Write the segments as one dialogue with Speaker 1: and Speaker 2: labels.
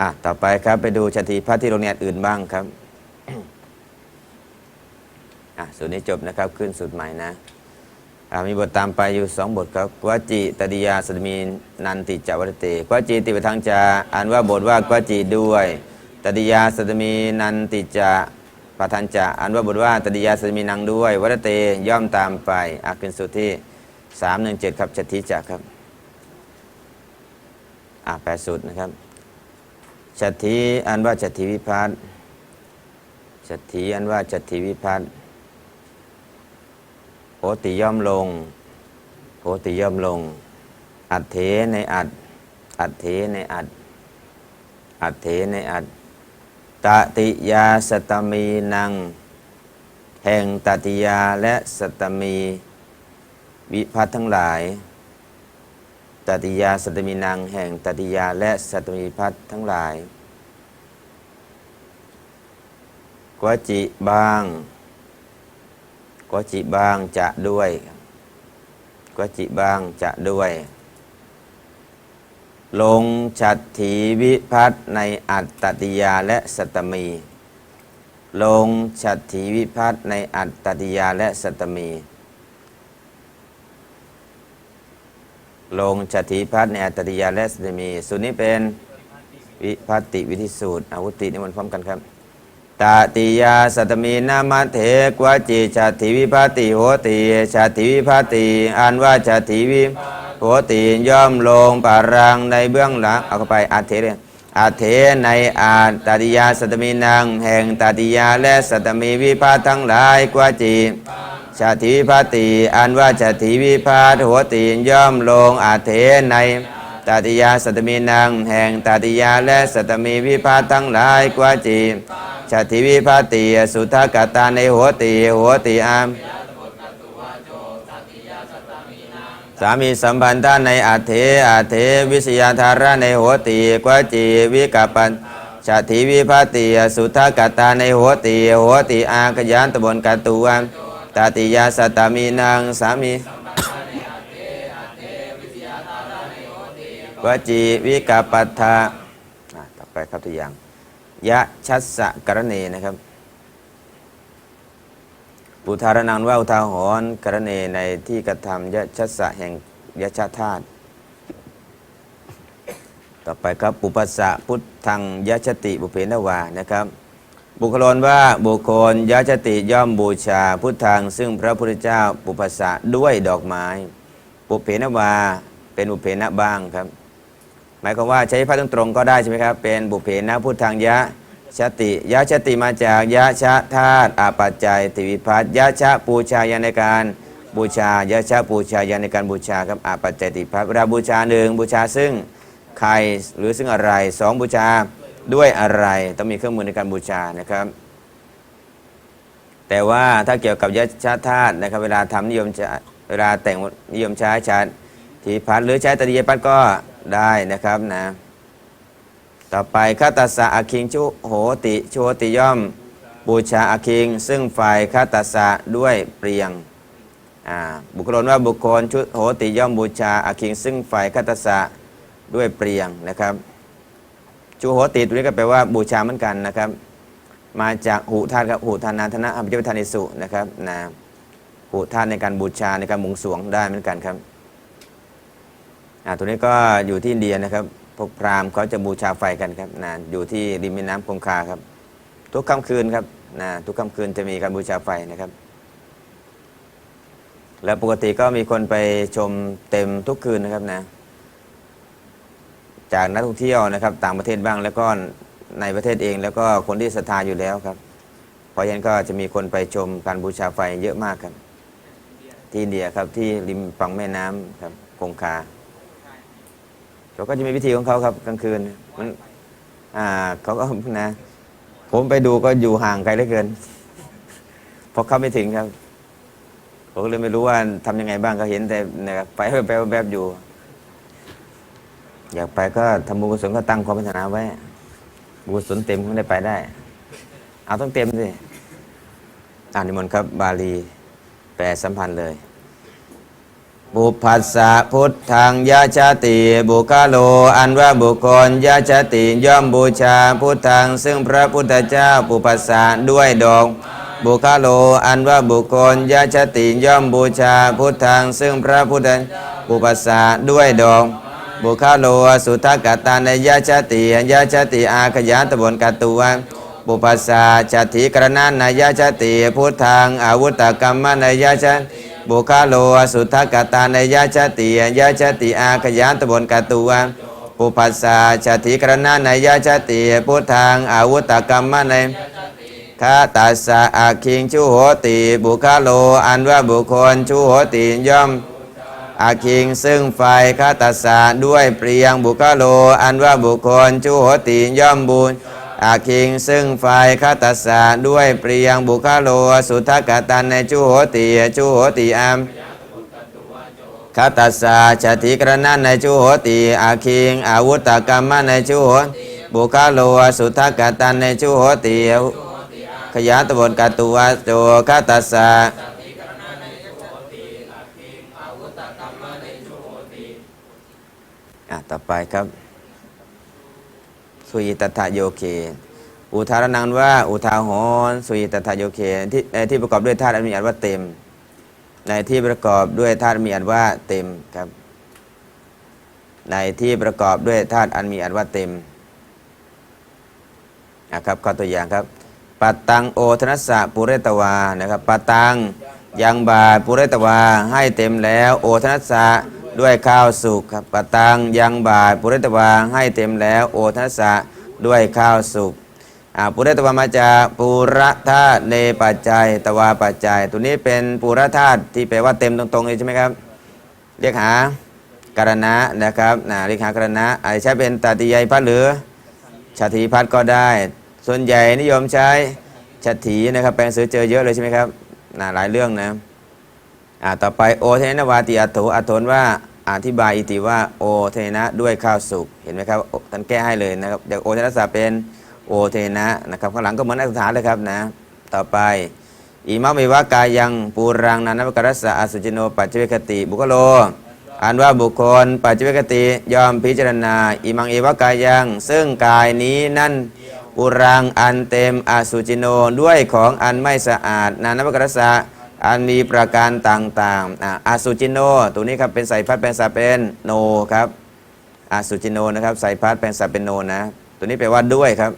Speaker 1: อะต่อไปครับไปดูชาติพัฒน์ที่โรงเรียนอื่นบ้างครับอะสูตรนี้จบนะครับขึ้นสูตรใหม่นะอะมีบทตามไปอยู่สองบทครับกวจิตติยาสตมีนันติจวัตเตกวจิติปทังจาอ่านว่าบทว่ากวจิด้วยตติยาสตมีนันติจะปทันจะอ่านว่าบทว่าตติยาสตมีนังด้วยวัตเตย่อมตามไปอะขึ้นสูตรที่สามหนึ่งเจ็ดครับชติจักครับอะแปดสูตรนะครับ ชัตถีอันว่าชัตถีวิพัฒน์ชัตถีอันว่าชัตถีวิพัฒน์โหติย่อมลงโหติย่อมลง อัดเถในอัด อัดเถในอัด อัดเถในอัดตติยาสตมีนัง แห่งตติยาและสตมี วิพัฒน์ทั้งหลาย ตติยาสตมีนังแห่งตติยาและสตมีพัฒทั้งหลาย กวจิบางกวจิบางจะด้วยกวจิบางจะด้วย ลงฉัตถีวิพัฒในอัตตติยาและสตมี ลงฉัตถีวิพัฒในอัตตติยาและสตมี ลงฉัตถีพัฒน์ในอัตตติยาและสตมี สูตรนี้เป็นวิพัติวิธิสูตรอาวุตินิมนต์พร้อมกันครับตติยาสัตมีนามาเถกวจิชาติวิภัติโหติชาติวิภัติอันว่าชาติวิโหติย่อมลงปารังในเบื้องหลังเอาเข้าไปอาเทเลยอาเทในอาตติยาสัตมีนางแห่งตติยาและสัตมีวิภัตทั้งหลายกวจิ ชาติวิภัติอันว่าชาติวิภัตโหติย่อมลงอาเทในตติยาสัตมีนางแห่งตติยาและสัตมีวิภัตทั้งหลายกว่าจิชาติวิภัตติสุทธกตาในหัวติหัวติอามสามีสัมพันธะในอัเถอัเถวิสยาธาระในหัวติกว่าจิวิกัปปันชาติวิภัตติสุทธกตาในหัวติหัวติอาขยานตบนกตุวาม ตติยาสัตมีนางสามีวจีวิกาปัฏฐะต่อไปครับตัวอย่าง ยะชัสสะกรณีนะครับปุทารนังว่าอุทาหรณ์กรณีในที่กระทำยะชัสสะแห่งยะชาธาตุต่อไปครับ ปุปัสสะพุทธังยะชติบุเพนวานะครับ บุคลนว่าบุคคลยะชติย่อมบูชาพุทธังซึ่งพระพุทธเจ้าปุปสะด้วยดอกไม้ ปุเพนวาเป็นบุเพนะบ้างครับ หมายความว่าใช้พระตรงๆก็ได้ใช่ไหมครับ เป็นบุเพนะพุทธังยะชติยะชติมาจากยะชะธาตุอาปัจจัยติวิพัฒยะชะปูชายาในการบูชายะชะปูชายาในการบูชาครับอาปัจจัยติพัฒเวลาบูชาหนึ่งบูชาซึ่งใครหรือซึ่งอะไรสองบูชา ด้วยอะไรต้องมีเครื่องมือในการบูชานะครับ แต่ว่าถ้าเกี่ยวกับยะชะธาตุนะครับ เวลาทำนิยมเวลาแต่งนิยมใช้ชาติพัฒน์หรือใช้ตติยพัฒน์ก็ได้นะครับนะต่อไปคาตัสสะอาคิงชุโหติโชติย่อมบูชาอาคิง ซึ่งฝ่ายคาตัสสะด้วยเปรียงบุคคลว่าบุคคลชุโหติย่อมบูชาอาคิง ซึ่งฝ่ายคาตัสสะด้วยเปรียงนะครับ ชุโหติตัวนี้ก็แปลว่าบูชาเหมือนกันนะครับ มาจากหูธาตุครับหูธานาธนะอภิเจตานิสุนะครับนะหูธาตุในการบูชาในการมุงสวงได้เหมือนกันครับอ่าตัวนี้ก็อยู่ที่อินเดียนะครับพวกพราหมณ์เขาจะบูชาไฟกันครับนะอยู่ที่ริมแม่น้ำคงคาครับ ทุกค่ำคืนครับนะทุกค่ำคืนจะมีการบูชาไฟนะครับ แล้วปกติก็มีคนไปชมเต็มทุกคืนนะครับนะ จากนักท่องเที่ยวนะครับต่างประเทศบ้างแล้วก็ในประเทศเองแล้วก็คนที่ศรัทธาอยู่แล้วครับ เพราะฉะนั้นก็จะมีคนไปชมการบูชาไฟเยอะมากครับที่อินเดียครับที่ริมฝั่งแม่น้ำครับคงคาเขาก็จะมีวิธีของเขาครับกลางคืนมันอ่าเขาก็นะ ผมไปดูก็อยู่ห่างไกลเหลือเกินพราะเข้าไม่ถึงครับผมก็เลยไม่รู้ว่าทำยังไงบ้างก็เห็นแต่นะครับไปแบบๆอยู่ อยากไปก็ทำบุญกุศลก็ตั้งความปรารถนาไว้บุญกุศลเต็มก็ได้ไปได้ เอาต้องเต็มสิอ่านนิมนต์ครับบาลีแปลสัมพันธ์เลย บุพัสสะพุทธังยาชาติบุคาโล อันว่าบุคคลยาชาติย่อมบูชาพุทธัง ซึ่งพระพุทธเจ้าปุพัสสะด้วยดอกบุคาโล อันว่าบุคคลยาชาติย่อมบูชาพุทธัง ซึ่งพระพุทธปุพพัสสะด้วยดอก บุคาโลสุทธกตาในยาชาติยาชาติอาขยานตบนกตุวปุพพัสสะชาติกรณานายาชาติพุทธังอาวุตกรรมนายาชาบุคาโลสุทธกตาในยาชาติยาชาติอาขยานตบนกตุวปุพพัสสะชาติกรณานายาชาติพุทธังอาวุตกรรมในคาตัสสะอาคิงชุโหติบุคาโลอันว่าบุคคลชุโหติย่อม อาคิงซึ่งไฟคาตัสสะด้วยเปรียงบุคาโล อันว่าบุคคลชุโหติย่อมบุญอาคิงซึ่งไฟคาตัสสะด้วยเปรียงบุคาโล สุทธกตันในชุโหติชุโหติอัมคาตัสสะชาติกรณันในชุโหติอาคิงอาวุตกรรมในชุโหบุคาโลสุทธกตันในชุโหติขยะตบนกาตัวโจคาตัสส อะต่อไปครับ สุยตถะโยเค อุทารนังว่า อุทาหรณ์สุยตถะโยเคที่ในที่ประกอบด้วยธาตุอันมีอันว่าเต็ม ในที่ประกอบด้วยธาตุมีอันว่าเต็มครับ ในที่ประกอบด้วยธาตุอันมีอันว่าเต็มนะครับข้อตัวอย่างครับปัตตังโอทนัสสะปุเรตวานะครับปัตตังยังบาปุเรตวาให้เต็มแล้ว โอทนัสสะ ด้วยข้าวสุกครับปัตตังยังบาทปุเรตวาให้เต็มแล้ว โอทนัสะด้วยข้าวสุกปุเรตวามาจาปุระธาตุเนปัจจัย ตวาปัจจัย ตัวนี้เป็นปุระธาตุที่แปลว่าเต็มตรงๆเลยใช่ไหมครับ เรียกหาการณะนะครับนะเรียกหาการณะอาจจะใช้เป็นตติยายพัดหรือชาติพัดก็ได้ ส่วนใหญ่นิยมใช้ชาตินะครับแปลงซื้อเจอเยอะเลยใช่ไหมครับนะหลายเรื่องนะ อ่าต่อไปโอเทนวาติอัตโถอัตโถนว่าอธิบายอิติว่าโอเทนะด้วยข้าวสุกเห็นไหมครับท่านแก้ให้เลยนะครับจากโอเทนะสาเป็นโอเทนะนะครับข้างหลังก็เหมือนนักษาเลยครับนะต่อไปอิมะมิวากายังปูรังนันนวกรัสสะอสุจิโนปัจเจเวคติ บุคโลอันว่าบุคคลปัจจุบันติยอมพิจารณาอิมังเอวกายัง ซึ่งกายนี้นั่นปุรังอันเต็มอสุจิโนด้วยของอันไม่สะอาดนานวกรัสะ อันมีประการต่างๆอะอสุจิโน ตัวนี้ครับเป็นใส่พัดเป็นสาเป็นโนครับอสุจิโนนะครับใส่พัดเป็นสาเป็นโนนะ ตัวนี้แปลว่าด้วยครับ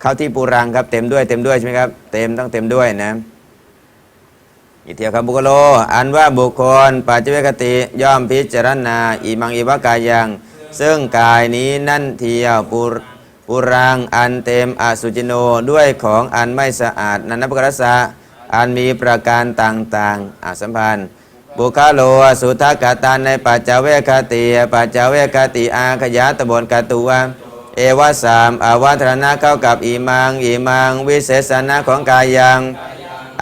Speaker 1: เข้าที่ปุรังครับเต็มด้วยเต็มด้วยใช่ไหมครับเต็มต้องเต็มด้วยนะอีเทียวครับบุคโล อันว่าบุคคลปัจจุบันติย่อมพิจารณาอิมังอิวกายัง ซึ่งกายนี้นั่นเทียวปุรปุรังอันเต็มอสุจิโนด้วยของอันไม่สะอาดนันนปกรสะ อันมีประการต่างๆอาสัมพันธ์ บุคาโลสุทธกตานในปัจจเวคติปัจจเวคติอาขยะตบนกตุวะเอวะสามอาวัตรณะเข้ากับอิมังอิมัง วิเศษณะของกายัง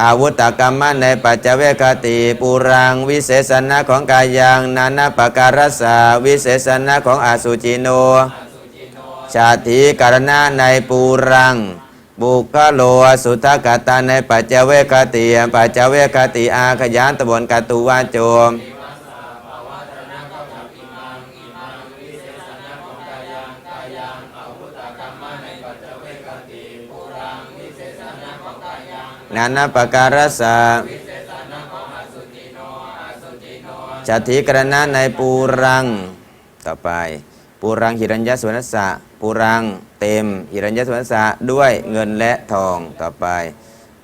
Speaker 1: อาวุธกรรมะในปัจจเวคติปุรัง วิเศษณะของกายังนานาปการัสาวิเศษณะของอสุจิโนชาติการณะในปูรัง บุคโลสุทกตาในปัจเจเวคติปัจเจเวคติอาขยานตบนกตุวาโจมนานาปการสสะจัตถิกรณะในปูรังต่อไป ปูรังหิรัญญสวนัสสะปูรังเต็มหิรัญญสวนัสสะด้วยเงินและทองต่อไป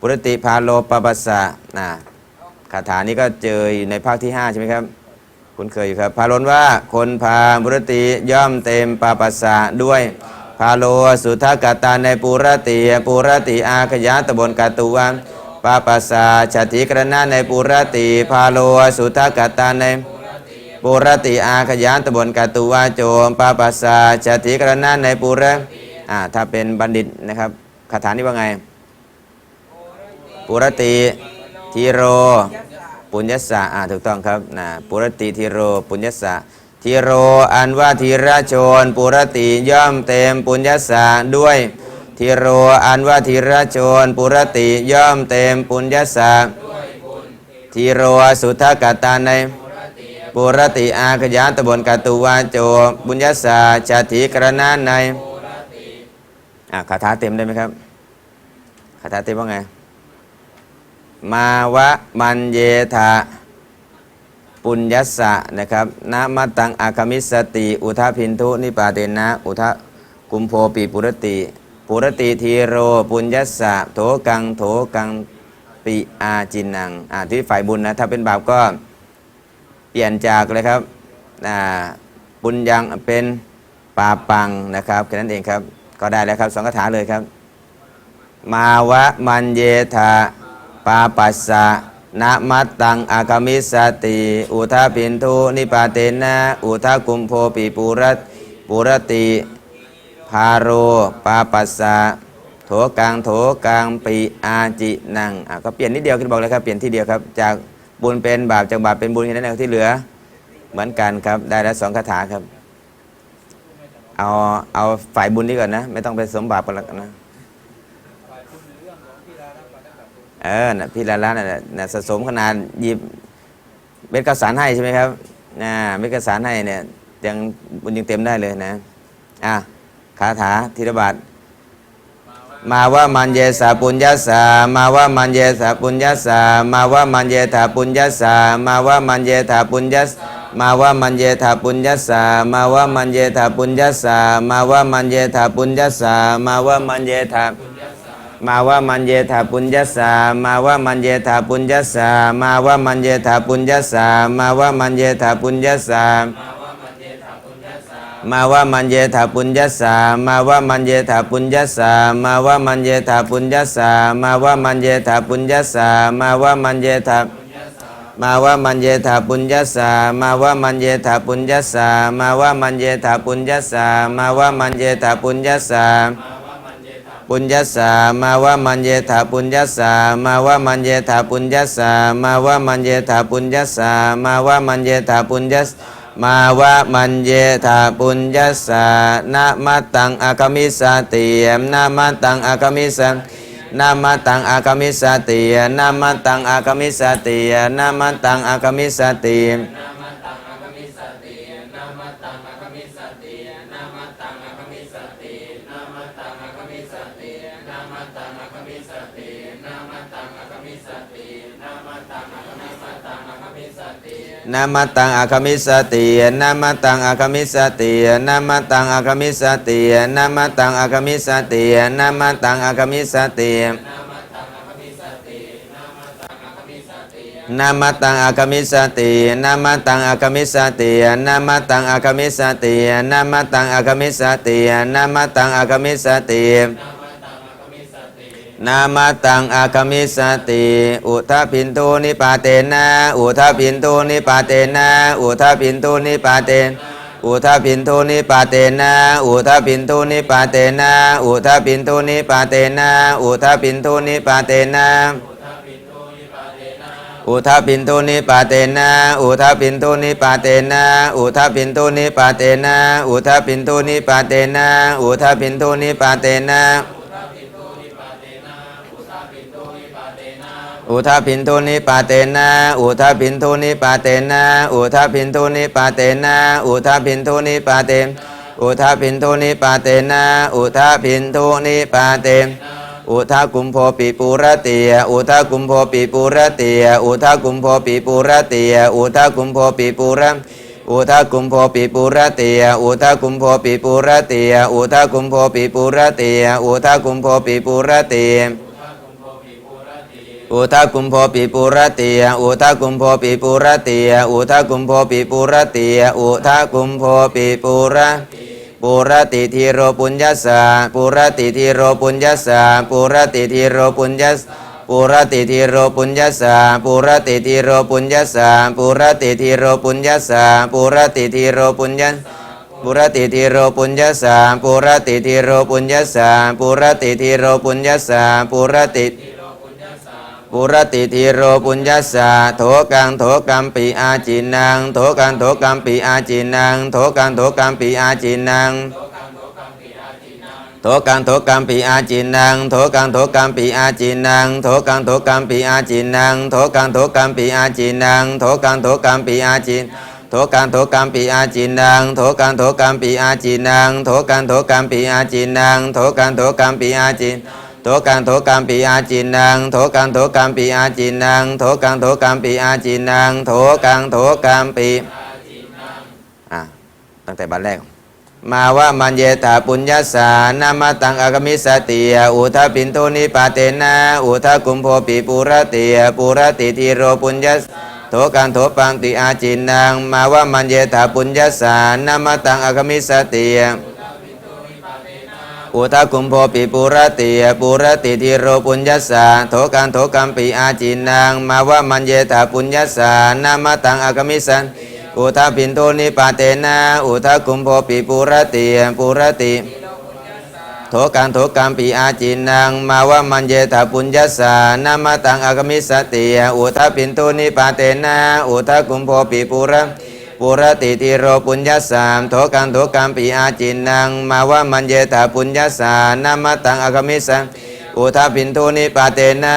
Speaker 1: ปุรติพาโลปปัสสะนะคาถานี้ก็เจออยู่ในภาคที่ 5 ใช่ไหมครับ คุณเคยอยู่ครับ พาลนว่าคนพาปุรติย่อมเต็มปาปัสสะด้วยพาโลสุทธกตาในปุรติปุรติอาขยะตบนกาตุวปาปัสสะชติกรณะในปุรติพาโลสุทธกตาใน ปุรติอาขยะตบนกตุวะโจมปาปัสสะชาติกรณะในปุระอ่าถ้าเป็นบัณฑิตนะครับคาถานี้ว่าไง ปุรติทีโร ปุญญสสะอ่าถูกต้องครับนะปุรติทีโร ปุญญสสะทีโรอันว่าทีระชน ปุรติย่อมเต็มปุญญสสะด้วยทีโรอันว่าทีระชน ปุรติย่อมเต็มปุญญสสะทีโรสุทธกตาใน ปุรติอาขยาตบนกตุวาโจ บุญญาสาชาติกรณาในอะคาถาเต็มได้ไหมครับคาถาเต็มว่าไง มาวะมันเยธาปุญญสสะนะครับนะมตังอาคมิสติ อุทาพินทุนิปาเตนะ อุทะกุมโพปีปุรติปุรติทีโรปุญญสสะโถกังโถกังปิอาจินังอ่าที่ฝ่ายบุญนะ ถ้าเป็นบาปก็ เปลี่ยนจากเลยครับอ่าปุญญังเป็นปาปังนะครับแค่นั้นเองครับ ก็ได้แล้วครับสองคาถาเลยครับ มาวะมันเยธาปาปัสสะนะมัตตังอาคามิสติ อุทาพินทุนิปาเตนะอุทากุมโพปิปุรัตปุรติพาโรปาปัสสะโถกังโถกังปิอาจินังอะก็เปลี่ยนนิดเดียวคือบอกเลยครับ เปลี่ยนที่เดียวครับจาก บุญเป็นบาปจากบาปเป็นบุญแค่นั้นเองที่เหลือ เหมือนกันครับ ได้แล้วสองคาถาครับ เอาเอาฝ่ายบุญนี้ก่อนนะ ไม่ต้องไปสมบาปกันแล้วนนะเออนะพี่ละละน่ะนะสะสมขนาดหยิบเม็ดกระสานให้ใช่ไหมครับนะเม็ดกระสานให้เนี่ยยังบุญยังเต็มได้เลยนะ อะคาถาธีรบาท มาว่ามันเยสาปุญญาสามาว่ามันเยสาปุญญาสามาว่ามันเยถาปุญญาสามาว่ามันเยถาปุญญามาว่ามันเยถาปุญญาสามาว่ามันเยถาปุญญาสามาว่ามันเยถาปุญญาสามาว่ามันเยถามาว่ามันเยถาปุญญาสามาว่ามันเยถาปุญญาสามาว่ามันเยถาปุญญาสามาว่ามันเยถาปุญญาสา มาว่ามันเยถาปุญญาสามาว่ามันเยถาปุญญาสามาว่ามันเยถาปุญญาสามาว่ามันเยถาปุญญาสามาว่ามันเยถามาว่ามันเยถาปุญญาสามาว่ามันเยถาปุญญาสามาว่ามันเยถาปุญญาสามาว่ามันเยถาปุญญาสาปุญญาสามาว่ามันเยถาปุญญาสามาว่ามันเยถาปุญญาสามาว่ามันเยถาปุญญาสามาว่ามันเยถาปุญญาส มาวะมันเยธาปุญญาสานามาตังอากมิสเตียมนามาตังอากมิสนามาตังอากมิสเตียนามาตังอากมิสเตียนามาตังอากมิสเตีย นามาตังอาคมิสตินามาตังอาคมิสตินามาตังอาคมิสตินามาตังอาคมิสตินามาตังอาคมิสตินามาตังอาคมิสตินามาตังอาคมิสตินามาตังอาคมิสตินามาตังอาคมิสตินามาตังอาคมิสตินามาตังอาคมิสติ นามาตังอาคมิสติ อุทาพินโตนิปาเตนะ อุทาพินโตนิปาเตนะ อุทาพินโตนิปาเตนอุทาพินโตนิปาเตนะ อุทาพินโตนิปาเตนะ อุทาพินโตนิปาเตนะ อุทาพินโตนิปาเตนะอุทาปินโตนิปาเตนะ อุทาปินโตนิปาเตนะ อุทาปินโตนิปาเตนะ อุทาปินโตนิปาเตนะ อุทาปินโตนิปาเตนะ อุทาพินโทนิปาเตนะอุทาพินโทนิปาเตนะอุทาพินโทนิปาเตนะอุทาพินโทนิปาเตอุทาพินโทนิปาเตนะอุทาพินโทนิปาเตอุทากุมโพปิปุระเตียอุทากุมโพปิปุระเตียอุทากุมโพปิปุระเตียอุทากุมโพปิปุระอุทากุมโพปิปุระเตียอุทากุมโพปิปุระเตียอุทากุมโพปิปุระเตียอุทากุมโพปิปุระเตีย อุทากุมโพปิปุระเตียอุทากุมโพปิปุระเตียอุทากุมโพปิปุระเตียอุทากุมโพปิปุระปุรติทีโรปุญญาสาปุรติทีโรปุญญาสาปุรติทีโรปุญญาสปุรติทีโรปุญญาสาปุรติทีโรปุญญาสาปุรติทีโรปุญญาสาปุรติทีโรปุญญาปุรติทีโรปุญญาสาปุรติทีโรปุญญาสาปุรติทีโรปุญญาสาปุรติ ปุรติทีโรปุญญาสาโถกังโถกัมปีอาจินังโถกังโถกัมปีอาจินังโถกังโถกัมปีอาจินังโถกังโถกัมปีอาจินังโถกังโถกัมปีอาจินังโถกังโถกัมปีอาจินังโถกังโถกัมปีอาจินังโถกังโถกัมปีอาจินโถโถกังโถกัมปีอาจินังโถกังโถกัมปีอาจินังโถกังโถกัมปีอาจินังโถกังโถกัมปีอาจินัง โถกังโถกัมปีอาจินังโถกังโถกัมปีอาจินังโถกังโถกัมปีอาจินังโถกังโถกัมปีอะตั้งแต่บัดแรก มาว่ามันเยตาปุญญาสานามาตังอากมิสติยอุทาปินโทนิปาเตนะอุทากุมโพปิปุระติยปุระติทิโรปุญญาโถกันโถปังติอาจินังมาว่ามันเยตาปุญญาสานามาตังอากมิสติย อุทากุมโพปิปุระติยปุระติทิโรปุญญาสาโถกันโถกัมปิอาจินังมาว่ามันเยตาปุญญาสานามาตังอากมิสันอุทาปินโทนิปาเตนะอุทากุมโพปิปุระติปุระติโถกังโถกัมปีอาจินังมาว่ามันเยตาปุญญาสานามาตังอากมิสติอุทาปินโทนิปาเตนะอุทากุมโพปิปุระ ปุรติติโรปุญญาสามโถกังโถกัมปีอาจินัง มาวามันเยตาปุญญาสานามาตังอากมิสอุทาปินโทนิปาเตนะ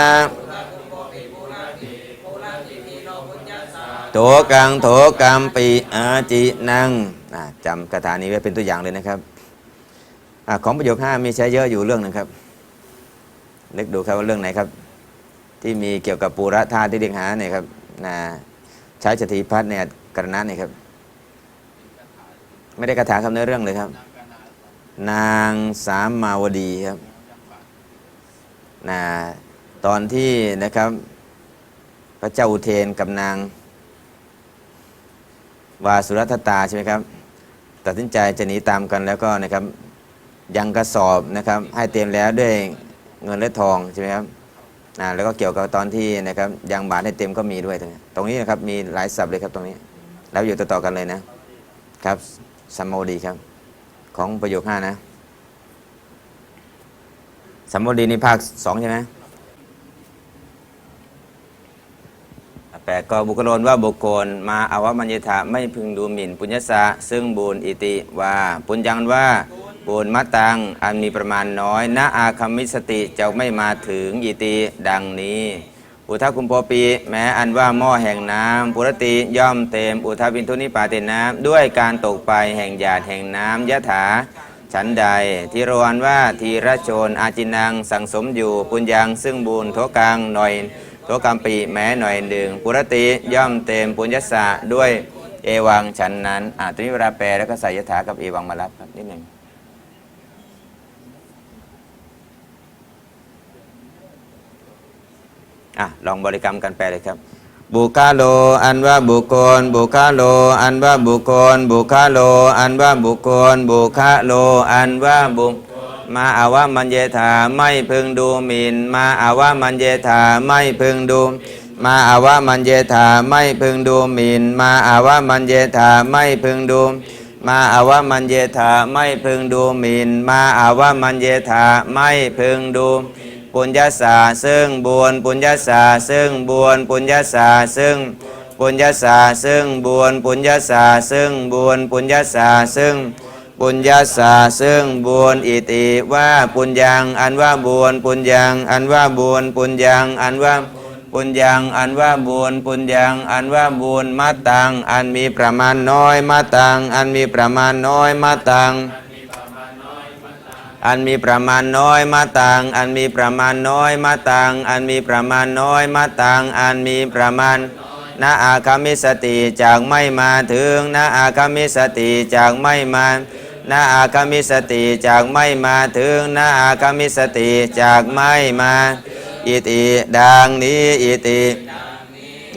Speaker 1: โถกังโถกัมปีอาจินังจำคาถานี้ไว้เป็นตัวอย่างเลยนะครับอของประโยคห้ามีใช้เยอะอยู่เรื่องหนึงครับนึกดูครับว่าเรื่องไหนครับ ที่มีเกี่ยวกับปูระธาตุที่เรียกหาเนี่ยครับนะใช้จตีพัฒน์เนี่ย กรณะนี่ครับ ไม่ได้คาถาคำเนื้อเรื่องเลยครับ นางสามมาวดีครับนะตอนที่นะครับ พระเจ้าอุเทนกับนาง วาสุรัตตาใช่ไหมครับ ตัดสินใจจะหนีตามกันแล้วก็นะครับ ยังกระสอบนะครับ ให้เตรียมแล้วด้วยเงินและทองใช่ไหมครับอ่าแล้วก็เกี่ยวกับตอนที่นะครับยังบาทให้เต็มก็มีด้วยตรงนี้ตรงนี้นะครับมีหลายศัพท์เลยครับตรงนี้ แล้วอยู่ต่อๆกันเลยนะครับสัมโมดีครับ ของประโยคห้านะสัมโมดีนี่ภาคสองใช่ไหมแปดก็บุคคลนว่าบุคคลมาอาวมัญญถาไม่พึงดูหมิ่น ปุญญาสะซึ่งบุญอิติว่าปุญญังว่าบุญมัตังอันมีประมาณน้อยนะอาคัมมิสติจะไม่มาถึงอิติดังนี้ อุทาคุมโพปีแม้อันว่าหม้อแห่งน้ำปุรติย่อมเต็ม อุทาบินทุนิปาเตน้ำด้วยการตกไปแห่งหยาดแห่งน้ำยะถาฉันใดทีรวนว่าทีระชนอาจินังสังสมอยู่ปุญญังซึ่งบุญโทกังหน่อยโทกัมปีแม้หน่อยหนึ่งปุรติย่อมเต็มปุญญสะด้วยเอวังฉันนั้นอาตรงนี้เวลาแปลแล้วก็ใส่ยถากับเอวังมารับครับนิดหนึ่ง อะลองบริกรรมกันแปลเลยครับ บุคาโล อันว่าบุคคล บุคาโล อันว่าบุคคล บุคาโล อันว่าบุคคล บุคาโล อันว่าบุคมาอาวะมัญเยธาไม่พึงดูหมินมาอาวะมัญเยธาไม่พึงดูมาอาวะมัญเยธาไม่พึงดูหมินมาอาวะมัญเยธาไม่พึงดู มาอาวะมัญเยธาไม่พึงดูหมินมาอาวะมัญเยธาไม่พึงดู ปุญญาสาซึ่งบวนปุญญาสาซึ่งบวนปุญญาสาซึ่งปุญญาสาซึ่งบวนปุญญาสาซึ่งบวนปุญญาสาซึ่งปุญญาสาซึ่งบวนอิติว่าปุญญังอันว่าบวนปุญญังอันว่าบวนปุญญังอันว่าปุญญังอันว่าบวนปุญญังอันว่าบวนมัตตังอันมีประมาณน้อยมัตตังอันมีประมาณน้อยมัตตัง อันมีประมาณน้อยมาตังอันมีประมาณน้อยมาตังอันมีประมาณน้อยมาตังอันมีประมาณนาอาคามิสติจากไม่มาถึงนาอาคามิสติจากไม่มานาอาคามิสติจากไม่มาถึงนาอาคามิสติจากไม่มาอิติดังนี้อิติ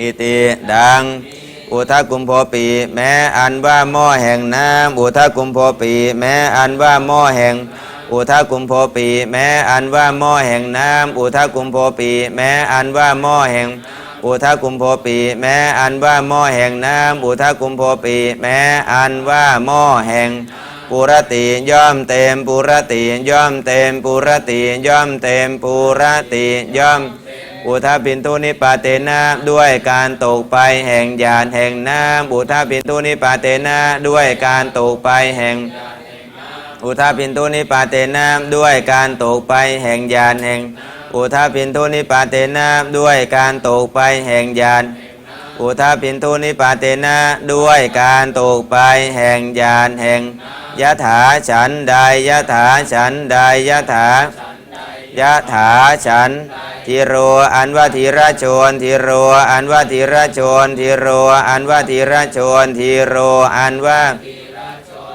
Speaker 1: อิติดังอุทกุมโพปีแม้อันว่าหม้อแห่งน้ำอุทกุมโพปีแม้อันว่าหม้อแห่ง อุทากุมโพปีแม้อันว่าหม้อแห่งน้ำอุทากุมโพปีแม้อันว่าหม้อแห่ง อุทากุมโพปีแม้อันว่าหม้อแห่งน้ำอุทากุมโพปีแม้อันว่าหม้อแห่งปุรติย่อมเต็มปุรติย่อมเต็มปุรติย่อมเต็มปุรติย่อมอุทาปินทุนิปาเตนะด้วยการตกไปแห่งญาณแห่งน้ำอุทาปินทุนิปาเตนะด้วยการตกไปแห่ง อุทาปินทุนิปาเตนะด้วยการตกไปแห่งญาณแห่ง อุทาปินทุนิปาเตนะด้วยการตกไปแห่งญาณอุทาปินทุนิปาเตนะด้วยการตกไปแห่งญาณแห่งยะถาฉันใดยะถาฉันใดยะถายะถาฉันทิโรอันว่าธีระชนทิโรอันว่าธีระชนทิโรอันว่าธีระชนทิโรอันว่า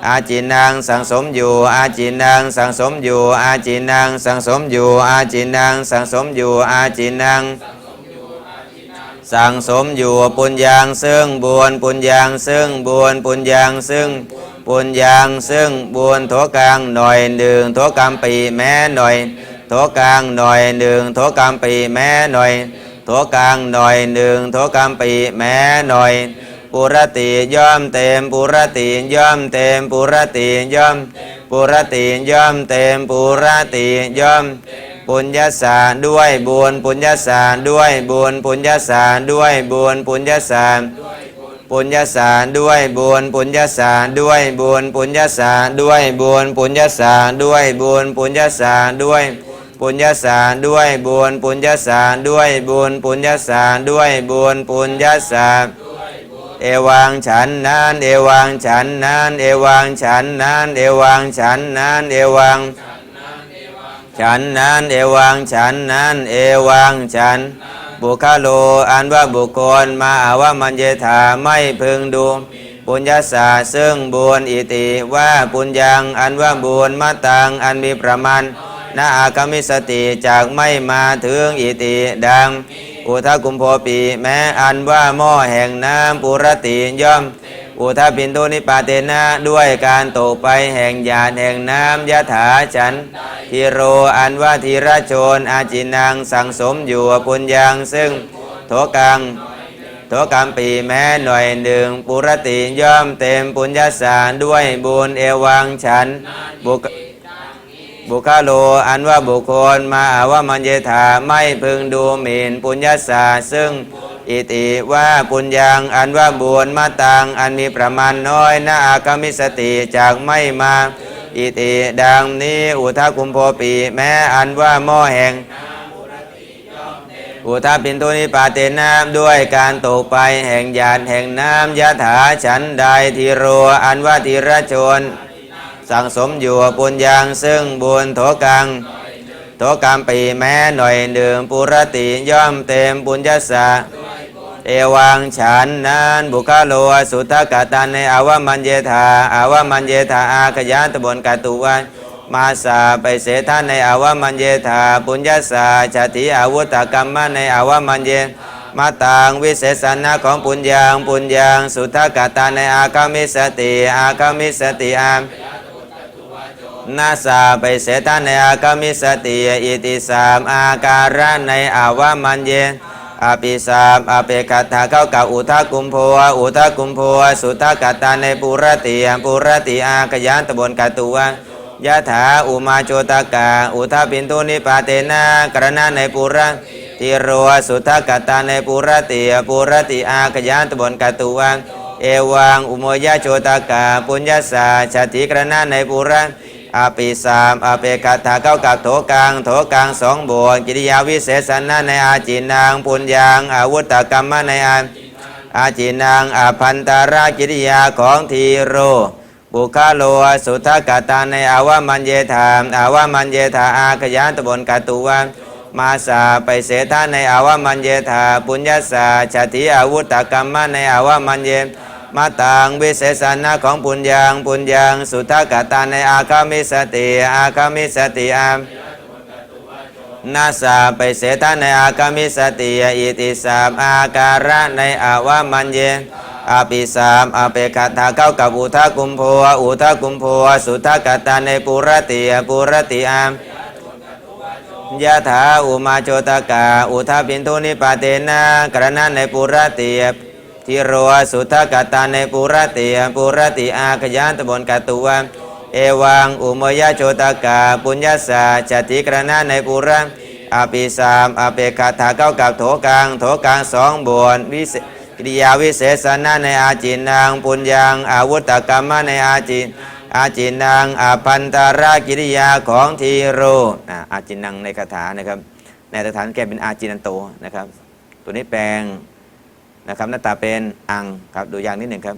Speaker 1: อาจินังสังสมอยู่ อาจินังสังสมอยู่ อาจินังสังสมอยู่ อาจินังสังสมอยู่ อาจินังสังสมอยู่ปุญญังซึ่งบุญปุญญังซึ่งบุญปุญญังซึ่งปุญญังซึ่งบุญโถกลางหน่อยหนึ่งโถกรรมปีแม้หน่อยโถกลางหน่อยหนึ่งโถกรรมปีแม้หน่อยโถกลางหน่อยหนึ่งโถกรรมปีแม้หน่อย ปุรติย่อมเต็มปุรติย่อมเต็มปุรติย่อมปุรติย่อมเต็มปุรติย่อมปุญญาสาด้วยบุญปุญญาสาด้วยบุญปุญญาสาด้วยบุญปุญญาสาปุญญาสาด้วยบุญปุญญาสาด้วยบุญปุญญาสาด้วยบุญปุญญาสาด้วยบุญปุญญาสาด้วยปุญญาสาด้วยบุญปุญญาสาด้วยบุญปุญญาสาด้วยบุญปุญญาสา เอวังฉันนั้น เอวังฉันนั้น เอวังฉันนั้น เอวังฉันนั้น เอวังฉันนั้น เอวังฉันนั้น เอวังฉัน บุคโลอันว่าบุคคลมาอาว่ามันเยถาไม่พึงดูปุญญาสาซึ่งบุญอิติว่าปุญญังอันว่าบุญมาตังอันมีประมาณนาอากามิสติจากไม่มาถึงอิติดัง อุทากุมโพปีแม้อันว่าหม้อแห่งน้ำปุรติย่อม อุทาปินโตนิปาเตนะด้วยการตกไปแห่งญาณแห่งน้ำยะถาฉันทิโรอันว่าธีระชนอาจินังสังสมอยู่ปุญญังซึ่งโถกังโถกรรมปีแม้หน่อยหนึ่งปุรติย่อมเต็มปุญญาสารด้วยบุญเอวังฉันบุค บุคโล อันว่าบุคคลมาอาว่ามันเยถาไม่พึงดูหมิ่นปุญญาสาซึ่งอิติว่าปุญญังอันว่าบุญมาตังอันมีประมาณน้อยนาอากามิสติจากไม่มา อิติดังนี้อุทาคุมโพปีแม้อันว่าหม้อแห่งอุทาปินตุนิปาเตน้ำด้วยการตกไปแห่งญาณแห่งน้ำยะถาฉันใดทีโรอันว่าทีระชน สั่งสมอยู่ปุญญังซึ่งบุญโถกังโถกรรมปีแม้หน่อยหนึ่งปุรติย่อมเต็มปุญญาสาเอวังฉันนั้นบุคโลสุทธกตันในอาวมันเยธาอาวมันเยธาอาขยานตบนกตุวันมาสาไปเสท่านในอาวมันเยธาปุญญาสาชาติอาวุตกรรมะในอาวมันเยมาตังวิเศษณะของปุญญังปุญญังสุทธกตาในอากามิสติอากามิสติอาม นาสาไปเสตาในอากามิสติอิติสามอาการะในอาวามันเยอาปิสามอาเปกัตถาเข้ากับอุทากุมโพอุทากุมโพสุทธกตตาในปุรติปุรติอากยานตบนกตุวายะถาอุมาโจตกาอุทาปินตุนิปาเตนะกรณะในปุระติโรสุทธกตตาในปุรติปุรติอากยานตบนกตุวังเอวังอุโมยะโจตกาปุญญาสาชาติกรณะในปุระ อาปิสามอาเปกัตถาเข้ากับโถกังโถกังสองบวกกิริยาวิเศษณะในอาจินางปุญญังอาวุตกรรมะในอาอาจินังอภันตารากิริยาของทีโรบุคาโลสุทธกตาในอาวามันเยธามอาวามันเยธาอาขยานตบนกตุวังมาสาไปเสธาในอาวามันเยธาปุญญาสาชาติอาวุตกรรมะในอาวามันเย มาตังวิเศษณะของปุญญังปุญญังสุทธกตาในอาคามิสติ อาคามิสติอามนาสาไปเสตาในอากามิสติยอิติสามอาการะในอาวามันเยอาปิสามอาเปกตถาเข้ากับอุทากุมโพอุทากุมโพสุทธกตาในปุรติปุรติอามยะถาอุมาโจตกาอุทาปินทุนิปาเตนะกรณะในปุรติ ทิโรสุทธกตาในปุรติปุรติอาขยานตบนกตุวะเอวังอุโมยโจตกาปุญญาสาจติกรณะในปุระอาปิสามอาเปกาถาเก้ากับโถกังโถกังสองบวนวิเศกิริยาวิเศษณะในอาจินนางปุญญังอาวุตกรรมะในอาจินอาจินนางอาพันตารากิริยาของทีโรอาจินนางในคาถานะครับในสถานแกเป็นอาจินันโตนะครับ ตัวนี้แปลง นะครับ หน้าตาเป็นอังครับดูอย่างนิดหนึ่งครับ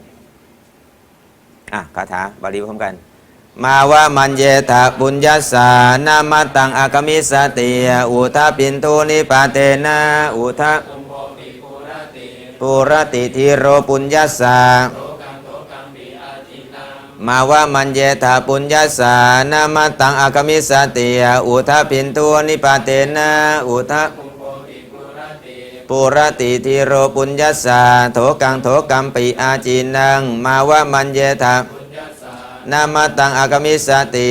Speaker 1: อะคาถาบาลีพร้อมกัน มาวะมันเยทะปุญญาสานามาตังอากมิสติอุทาปินโตนิปาเตนะอุทาปุรติทิโรปุญญาสามาวะมันเยทะปุญญาสานามาตังอากมิสติอุทาปินโตนิปาเตนะอุทา ปุรติทิโรปุญญสสาโถกังโถกัมปิอาจีนัง มาวะมันเยทะนามาตังอากมิสติ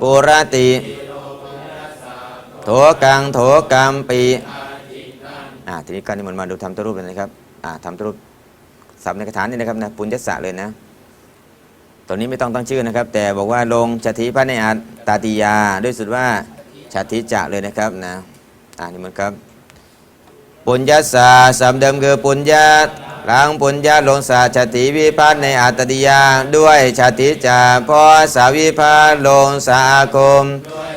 Speaker 1: ปุรติโถกังโถกัมปิอ่าทีนี้ก็นิมนต์มาดูทำตัวรูปเลยนะครับอ่าทำตัวรูปสับในกระถานนี่นะครับนะปุญญสสะเลยนะตัวนี้ไม่ต้องตั้งชื่อนะครับ แต่บอกว่าลงชติพระในอัตตาติยา ด้วยสุดว่า ชาติจะเลยนะครับนะอ่านี่มันครับ ปุญญาสาสำเดิมคือปุญญาหลังปุญญาลงสาชาติวิพัฒน์ในอัตติยาด้วยชาติจาพอสาวิพัฒน์ลงสาอาคม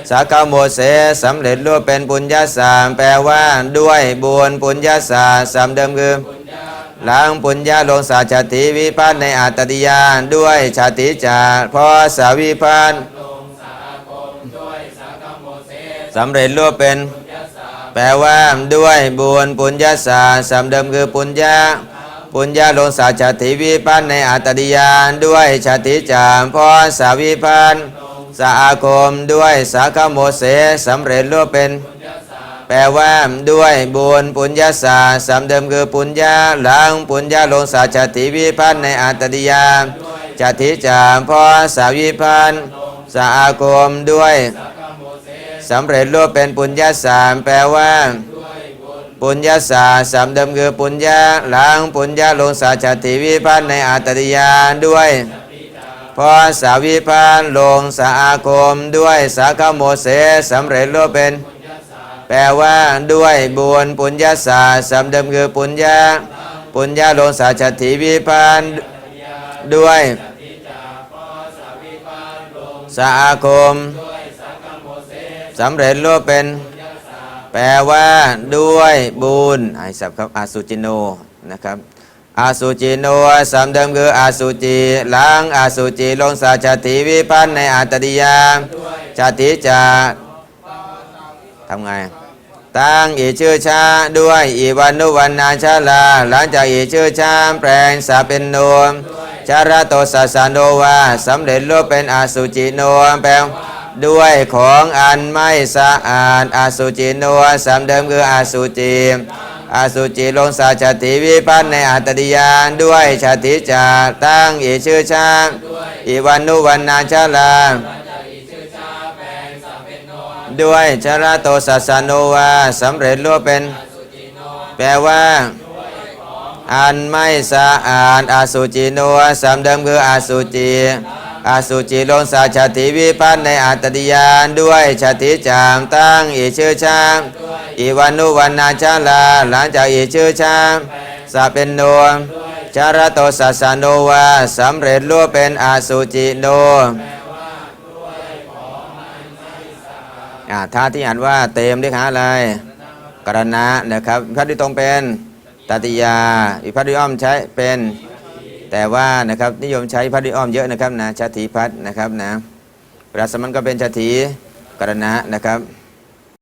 Speaker 1: สาคาโมเสสำเร็จรูปเป็นปุญญาสามแปลว่าด้วยบุญปุญญาสาสำเดิมคือหลังปุญญาลงสาชาติวิพัฒน์ในอัตติยาด้วยชาติจาพอสาวิพัฒน์ สำเร็จรูปเป็น แปลว่าด้วยบุญปุญญาสาสำเดิมคือปุญญาปุญญาลงสาชาติวิพัฒน์ในอัตติยานด้วยชาติจามพอสาวิพัฒน์สาอาคมด้วยสาคโมเสสำเร็จรูปเป็น แปลว่าด้วยบุญปุญญาสาสำเดิมคือปุญญาหลังปุญญาลงสาชาติวิพัฒน์ในอัตติยามชาติจามพอสาวิพัฒน์สาอาคมด้วย สำเร็จรูปเป็นปุญญาสามแปลว่าปุญญาสาสำเดิมคือปุญญาหลังปุญญาลงสาชาติวิพัฒน์ในอัตติยานด้วยพอสาวิพัฒน์ลงสาอาคมด้วยสาคโมเสสำเร็จรูปเป็น แปลว่าด้วยบุญปุญญาสาสำเดิมคือปุญญาปุญญาลงสาชติวิพันธ์ด้วยสาอาคม สำเร็จรูปเป็น แปลว่าด้วยบุญไอ้สับครับอาสุจิโนนะครับอาสุจิโนสำเดิมคืออาสุจิหลังอาสุจิลงสาชติวิพันธ์ในอัตติยาชาติจาทำไงตั้งอีชื่อชาด้วยอีวันนุวันนาชาลา หลังจากอีชื่อชาแปลงสาเป็นโนมชาระโตสัสานโนวาสำเร็จรูปเป็นอสุจิโนมแปลง ด้วยของอันไม่สะอาดอสุจิโนสำเดิมคืออสุจิอสุจิลงสาชาติวิพัฒน์ในอัตติยานด้วยชาติจาตั้งอีชื่อชาอีวันนุวันนาชาลาด้วยชระโตสัสโนวาสำเร็จรูปเป็น แปลว่า อันไม่สะอาดอาสุจิโนสำเดิมคืออาสุจิ อาสุจิลงสาชาติวิพัฒน์ในอัตติยานด้วยชาติจามตั้งอีชื่อชามอีวันุวันนาชาลาหลังจากอีชื่อชามสะเป็นโนชาระโตสัสสโนวาสำเร็จรูปเป็นอาสุจิโนอ่าท่าที่อ่านว่าเต็มด้วยหาอะไรกรณะนะครับพัดที่ตรงเป็นตติยา อีกพัดที่อ้อมใช้เป็น แต่ว่านะครับนิยมใช้พัดที่อ้อมเยอะนะครับนะชาติพัดนะครับนะเวลาสมันก็เป็นชาติกรณะนะครับ